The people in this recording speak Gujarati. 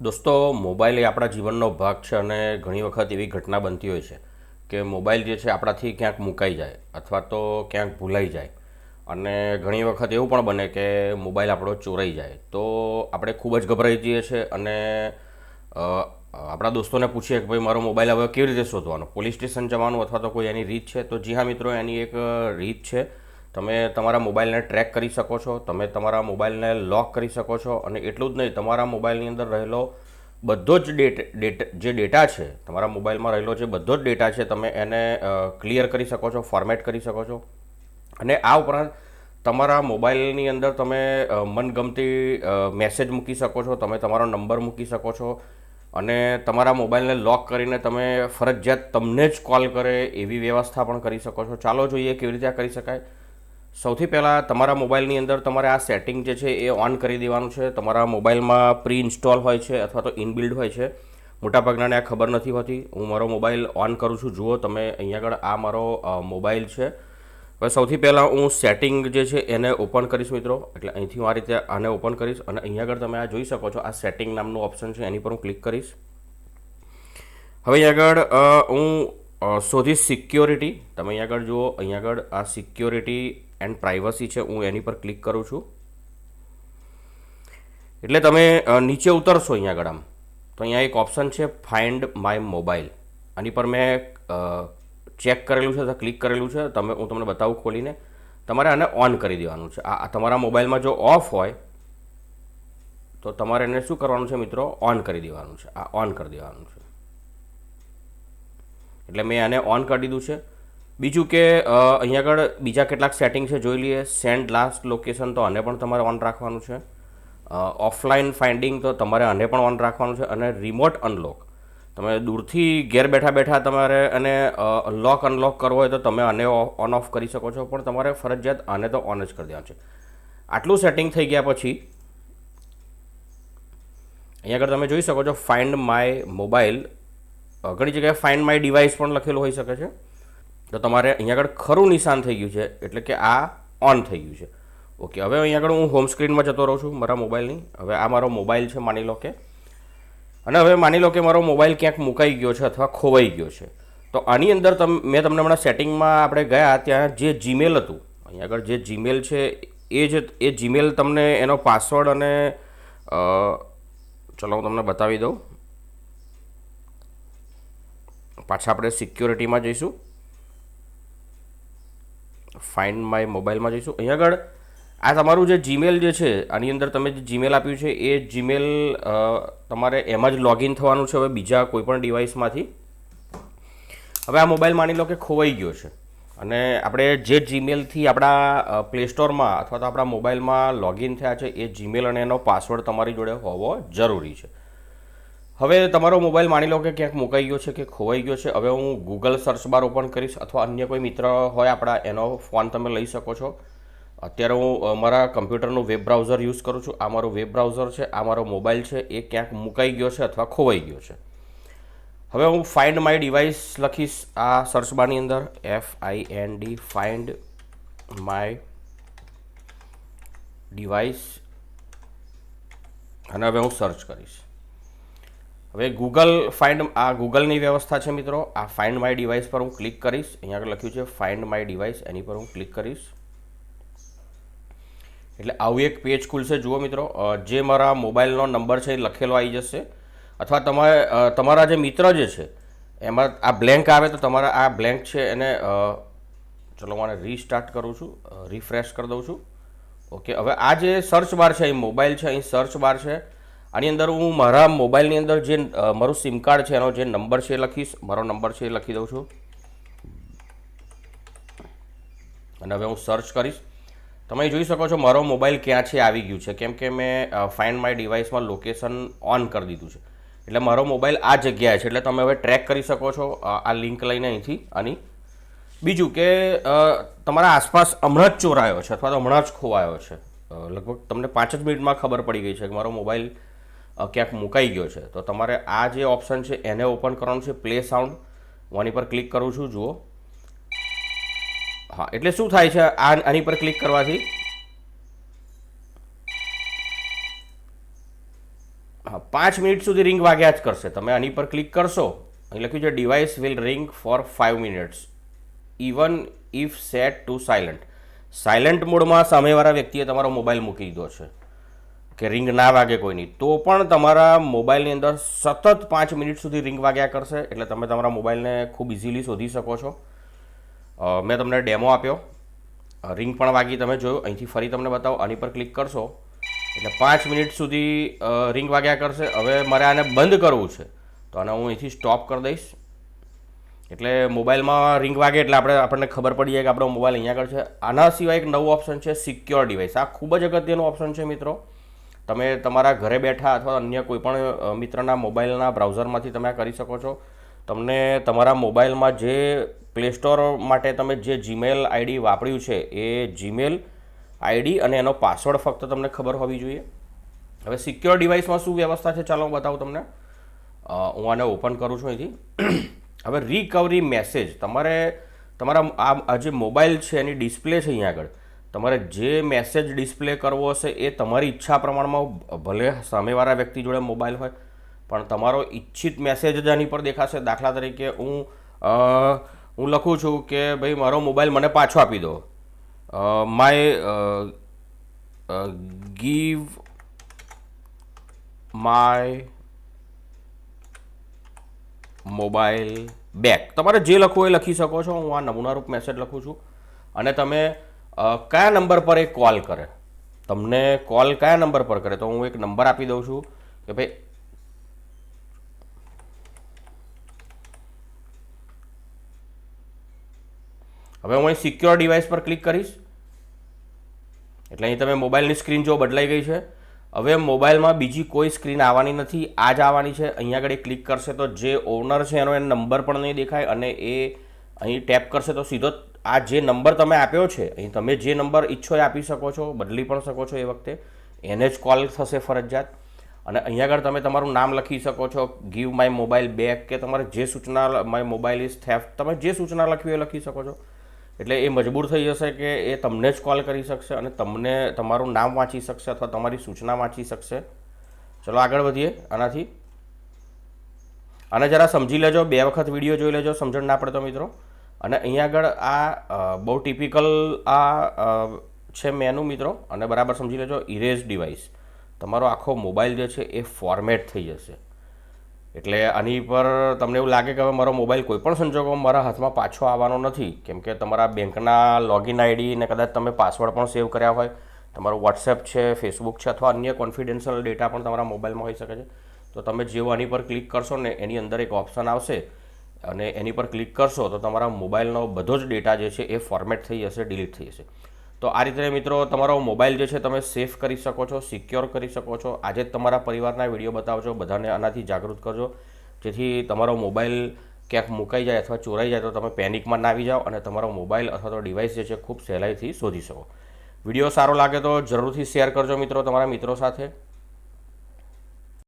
દોસ્તો, મોબાઈલ એ આપણા જીવનનો ભાગ છે અને ઘણી વખત એવી ઘટના બનતી હોય છે કે મોબાઈલ જે છે આપણાથી ક્યાંક મુકાઈ જાય અથવા તો ક્યાંક ભૂલાઈ જાય. અને ઘણી વખત એવું પણ બને કે મોબાઈલ આપણો ચોરાઈ જાય. તો આપણે ખૂબ જ ગભરાઈ જઈએ છીએ અને આપણા દોસ્તોને પૂછીએ કે ભાઈ, મારો મોબાઈલ હવે કેવી રીતે શોધવાનો? પોલીસ સ્ટેશન જવાનું અથવા તો કોઈ એની રીત છે? તો જી હા મિત્રો, એની એક રીત છે. તમે તમારા મોબાઈલને ટ્રેક કરી શકો છો, તમે તમારા મોબાઈલને લોક કરી શકો છો અને એટલું જ નહીં, તમારા મોબાઈલની અંદર રહેલો બધો જ ડેટ ડેટ, જે ડેટા છે, તમારા મોબાઈલમાં રહેલો જે બધો જ ડેટા છે, તમે એને ક્લિયર કરી શકો છો, ફોર્મેટ કરી શકો છો. અને આ ઉપરાંત તમારા મોબાઈલની અંદર તમે મનગમતી મેસેજ મૂકી શકો છો, તમે તમારો નંબર મૂકી શકો છો અને તમારા મોબાઈલને લોક કરીને તમે ફરજિયાત તમને જ કોલ કરે એવી વ્યવસ્થા પણ કરી શકો છો. ચાલો જોઈએ કેવી રીતે કરી શકાય. સૌથી પહેલાં તમારા મોબાઈલની અંદર તમારે આ સેટિંગ જે છે એ ઓન કરી દેવાનું છે. તમારા મોબાઈલમાં પ્રી ઇન્સ્ટોલ હોય છે અથવા તો ઇનબિલ્ડ હોય છે. મોટાભાગનાને આ ખબર નથી હોતી. હું મારો મોબાઈલ ઓન કરું છું. જુઓ તમે અહીંયા આગળ આ મારો મોબાઈલ છે. હવે સૌથી પહેલાં હું સેટિંગ જે છે એને ઓપન કરીશ મિત્રો. એટલે અહીંથી હું આ રીતે આને ઓપન કરીશ અને અહીંયા આગળ તમે આ જોઈ શકો છો આ સેટિંગ નામનું ઓપ્શન છે. એની પર હું ક્લિક કરીશ. હવે અહીં આગળ હું શોધીશ સિક્યોરિટી તમે અહીંયા આગળ જુઓ, અહીંયા આગળ આ સિક્યોરિટી એન્ડ પ્રાઇવસી છે, હું એની પર ક્લિક કરું છું. એટલે તમે નીચે ઉતરશો અહીંયા આગળ આમ તો અહીંયા એક ઓપ્શન છે ફાઇન્ડ માય મોબાઈલ આની પર મેં ચેક કરેલું છે ક્લિક કરેલું છે. તમે, હું તમને બતાવું ખોલીને. તમારે આને ઓન કરી દેવાનું છે. આ તમારા મોબાઈલમાં જો ઓફ હોય, તો તમારે એને શું કરવાનું છે મિત્રો? ઓન કરી દેવાનું છે. આ ઓન કરી દેવાનું છે. એટલે મેં આને ઓન કરી દીધું છે. બીજું કે અહીંયા આગળ બીજા કેટલાક સેટિંગ છે જોઈ લઈએ. સેન્ડ લાસ્ટ લોકેશન તો આને પણ તમારે ઓન રાખવાનું છે. ઓફલાઈન ફાઇન્ડિંગ તો તમારે આને પણ ઓન રાખવાનું છે અને રિમોટ અનલોક તમે દૂરથી ઘેર બેઠા બેઠા તમારે અને લોક અનલોક કરવો હોય તો તમે આને ઓન ઓફ કરી શકો છો. પણ તમારે ફરજિયાત આને તો ઓન જ કરી દેવાનું છે. આટલું સેટિંગ થઈ ગયા પછી અહીંયા આગળ તમે જોઈ શકો છો ફાઇન્ડ માય મોબાઈલ ઘણી જગ્યાએ ફાઇન્ડ માય ડિવાઇસ પણ લખેલું હોઈ શકે છે. તો તમારે અહીંયા આગળ ખરું નિશાન થઈ ગયું છે, એટલે કે આ ઓન થઈ ગયું છે. ઓકે હવે અહીંયા આગળ હું હોમ સ્ક્રીનમાં જતો રહું છું, મારા મોબાઈલની હવે આ મારો મોબાઈલ છે, માની લો કે. અને હવે માની લો કે મારો મોબાઈલ ક્યાંક મુકાઈ ગયો છે અથવા ખોવાઈ ગયો છે. તો આની અંદર તમ, મેં તમને હમણાં સેટિંગમાં આપણે ગયા ત્યાં જે જીમેલ હતું, અહીંયા આગળ જે જીમેલ છે, એ જ, એ જીમેલ તમને એનો પાસવર્ડ અને ચલો હું તમને બતાવી દઉં. પાછા આપણે સિક્યોરિટીમાં જઈશું. ફાઇન્ડ માય મોબાઈલમાં જઈશું. અહીંયા આગળ, આ તમારું જે જીમેલ જે છે, આની અંદર તમે જે જીમેલ આપ્યું છે, એ જીમેલ તમારે એમાં જ લોગિન થવાનું છે હવે બીજા કોઈપણ ડિવાઇસમાંથી હવે આ મોબાઈલ માની લો કે ખોવાઈ ગયો છે. અને આપણે જે જીમેલથી આપણા પ્લે સ્ટોરમાં અથવા તો આપણા મોબાઈલમાં લોગિન થયા છે, એ જીમેલ અને એનો પાસવર્ડ તમારી જોડે હોવો જરૂરી છે. હવે તમારો મોબાઈલ માની લો કે ક્યાંક મુકાઈ ગયો છે કે ખોવાઈ ગયો છે. હવે હું ગૂગલ સર્ચ બાર ઓપન કરીશ અથવા અન્ય કોઈ મિત્ર હોય આપણા, એનો ફોન તમે લઈ શકો છો. અત્યારે હું મારા કમ્પ્યુટરનું વેબ બ્રાઉઝર યુઝ કરું છું. આ મારું વેબ બ્રાઉઝર છે, આ મારો મોબાઈલ છે, એ ક્યાંક મુકાઈ ગયો છે અથવા ખોવાઈ ગયો છે. હવે હું ફાઇન્ડ માય ડિવાઇસ લખીશ આ સર્ચ બારની અંદર. F I N D find my device અને હવે હું સર્ચ કરીશ. હવે ગૂગલ ફાઇન્ડ આ ગૂગલની વ્યવસ્થા છે મિત્રો. આ ફાઇન્ડ માય ડિવાઇસ પર હું ક્લિક કરીશ. અહીંયા આગળ લખ્યું છે ફાઇન્ડ માય ડિવાઇસ એની પર હું ક્લિક કરીશ. એટલે આવું એક પેજ ખુલશે. જુઓ મિત્રો જે મારા મોબાઈલનો નંબર છે એ લખેલો આવી જશે. અથવા તમારે તમારા જે મિત્ર જે છે, એમાં આ બ્લેન્ક આવે તો તમારા આ બ્લેન્ક છે એને ચલો હું આને રીસ્ટાર્ટ કરું છું. રિફ્રેશ કરી દઉં છું. ઓકે, હવે આ જે સર્ચ બાર છે અહીં મોબાઈલ છે, અહીં સર્ચ બાર છે. આની અંદર હું મારા મોબાઈલની અંદર જે મારું સિમ કાર્ડ છે, એનો જે નંબર છે એ લખીશ. મારો નંબર છે એ લખી દઉં છું. અને હવે હું સર્ચ કરીશ. તમે જોઈ શકો છો મારો મોબાઈલ ક્યાં છે, આવી ગયું છે. કેમ કે મેં ફાઇન્ડ માય ડિવાઇસમાં લોકેશન ઓન કરી દીધું છે. એટલે મારો મોબાઈલ આ જગ્યાએ છે. એટલે તમે હવે ટ્રેક કરી શકો છો આ લિંક લઈને અહીંથી. આની બીજું કે તમારા આસપાસ હમણાં જ ચોરાયો છે, અથવા તો હમણાં જ ખોવાયો છે. લગભગ તમને પાંચ જ મિનિટમાં ખબર પડી ગઈ છે કે મારો મોબાઈલ ક્યાંક મુકાઈ ગયો છે. તો તમારે આ જે ઓપ્શન છે, એને ઓપન કરવાનું છે પ્લે સાઉન્ડ હું આની પર ક્લિક કરું છું, જુઓ. હા, એટલે શું થાય છે, આ આની પર ક્લિક કરવાથી? હા, પાંચ મિનિટ સુધી રિંગ વાગ્યા જ કરશે. તમે આની પર ક્લિક કરશો, અહીં લખ્યું છે device will ring for five minutes even if set to silent silent મોડમાં સામેવાળા વ્યક્તિએ તમારો મોબાઈલ મૂકી દીધો છે. કે રિંગ ના વાગે કોઈની. તો પણ તમારા મોબાઈલની અંદર સતત પાંચ મિનિટ સુધી રિંગ વાગ્યા કરશે, એટલે તમે તમારા મોબાઈલને ખૂબ ઇઝીલી શોધી શકો છો. મેં તમને ડેમો આપ્યો. રિંગ પણ વાગી તમે જોયું. અહીંથી ફરી તમને બતાવો. આની પર ક્લિક કરશો. એટલે પાંચ મિનિટ સુધી રિંગ વાગ્યા કરશે. હવે મારે આને બંધ કરવું છે. તો આને હું અહીંથી સ્ટોપ કરી દઈશ. એટલે મોબાઈલમાં રિંગ વાગે એટલે આપણે, આપણને ખબર પડી જાય કે આપણો મોબાઈલ અહીંયા આગળ છે. આના સિવાય એક નવું ઓપ્શન છે સિક્યોર ડિવાઇસ આ ખૂબ જ અગત્યનું ઓપ્શન છે મિત્રો. તમે તમારા ઘરે બેઠા અથવા અન્ય કોઈ પણ મિત્રના મોબાઈલના બ્રાઉઝરમાંથી તમે આ કરી શકો છો. તમને તમારા મોબાઈલમાં જે પ્લે સ્ટોર માટે તમે જે જીમેલ આઈડી વાપર્યું છે, એ જીમેલ આઈડી અને એનો પાસવર્ડ ફક્ત તમને ખબર હોવી જોઈએ. હવે સિક્યોર ડિવાઇસમાં શું વ્યવસ્થા છે ચાલો હું બતાવું તમને. હું આને ઓપન કરું છું અહીંથી. હવે રિકવરી મેસેજ તમારે, તમારા આ જે મોબાઈલ છે એની ડિસ્પ્લે છે અહીંયા આગળ. તમારે જે મેસેજ ડિસ્પ્લે કરવો હશે એ તમારી ઈચ્છા પ્રમાણમાં ભલે સામેવાળા વ્યક્તિ જોડે મોબાઈલ હોય, પણ તમારો ઈચ્છિત મેસેજ જ આની પર દેખાશે. દાખલા તરીકે હું હું લખું છું કે ભાઈ મારો મોબાઈલ મને પાછો આપી દો. My give my mobile back તમારે જે લખવું એ લખી શકો છો. હું આ નમૂનારૂપ મેસેજ લખું છું. અને તમે કયા નંબર પર એ કોલ કરે? તમને કોલ કયા નંબર પર કરે? તો હું એક નંબર આપી દઉં છું કે ભાઈ હવે હું અહીં સિક્યોર ડિવાઇસ પર ક્લિક કરીશ. એટલે અહીં તમે મોબાઈલની સ્ક્રીન જો બદલાઈ ગઈ છે. હવે મોબાઈલમાં બીજી કોઈ સ્ક્રીન આવવાની નથી. આ જ આવવાની છે. અહીંયા આગળ ક્લિક કરશે તો જે ઓનર છે એનો એ નંબર પણ નહીં દેખાય અને એ અહીં ટેપ કરશે તો સીધો આ જે નંબર તમે આપ્યો છે, અહીં તમે જે નંબર ઈચ્છો એ આપી શકો છો, બદલી પણ શકો છો એ વખતે. એને જ કોલ થશે ફરજિયાત. અને અહીંયા આગળ તમે તમારું નામ લખી શકો છો ગીવ માય મોબાઈલ બેક કે તમારે જે સૂચના માય મોબાઈલ ઇઝ થેફ્ટ તમે જે સૂચના લખવી એ લખી શકો છો. એટલે એ મજબૂર થઈ જશે કે એ તમને જ કોલ કરી શકશે અને તમને તમારું નામ વાંચી શકશે અથવા તમારી સૂચના વાંચી શકશે. ચલો આગળ વધીએ, આનાથી. અને જરા સમજી લેજો, બે વખત વીડિયો જોઈ લેજો, સમજણ ના પડે તો મિત્રો. અને અહીંયા આગળ આ બહુ ટિપિકલ આ છે મેનુ મિત્રો. અને બરાબર સમજી લેજો ઇરેઝ ડિવાઇસ તમારો આખો મોબાઈલ જે છે એ ફોર્મેટ થઈ જશે. એટલે આની પર તમને એવું લાગે કે હવે મારો મોબાઈલ કોઈ પણ સંજોગોમાં મારા હાથમાં પાછો આવવાનો નથી. કેમ કે તમારા બેંકના લોગિન આઈડી ને કદાચ તમે પાસવર્ડ પણ સેવ કર્યા હોય. તમારું વોટ્સએપ છે ફેસબુક છે અથવા અન્ય કોન્ફિડેન્શિયલ ડેટા પણ તમારા મોબાઈલમાં હોઈ શકે છે. તો તમે જેવો આની પર ક્લિક કરશો ને એની અંદર એક ઓપ્શન આવશે. અને એની પર ક્લિક કરશો તો તમારા મોબાઈલનો બધો જ ડેટા જે છે એ ફોર્મેટ થઈ જશે ડિલીટ થઈ જશે. તો આ રીતે મિત્રો તમારો મોબાઈલ જે છે તમે સેફ કરી શકો છો સિક્યોર કરી શકો છો. આજે જ તમારા પરિવારના વીડિયો બતાવજો, બધાને આનાથી જાગૃત કરજો. જેથી તમારો મોબાઈલ ક્યાંક મુકાઈ જાય અથવા ચોરાઈ જાય તો તમે પેનિકમાં ના આવી જાઓ અને તમારો મોબાઈલ અથવા તો ડિવાઇસ જે છે ખૂબ સહેલાઈથી શોધી શકો. વીડિયો સારો લાગે તો જરૂરથી શેર કરજો મિત્રો તમારા મિત્રો સાથે.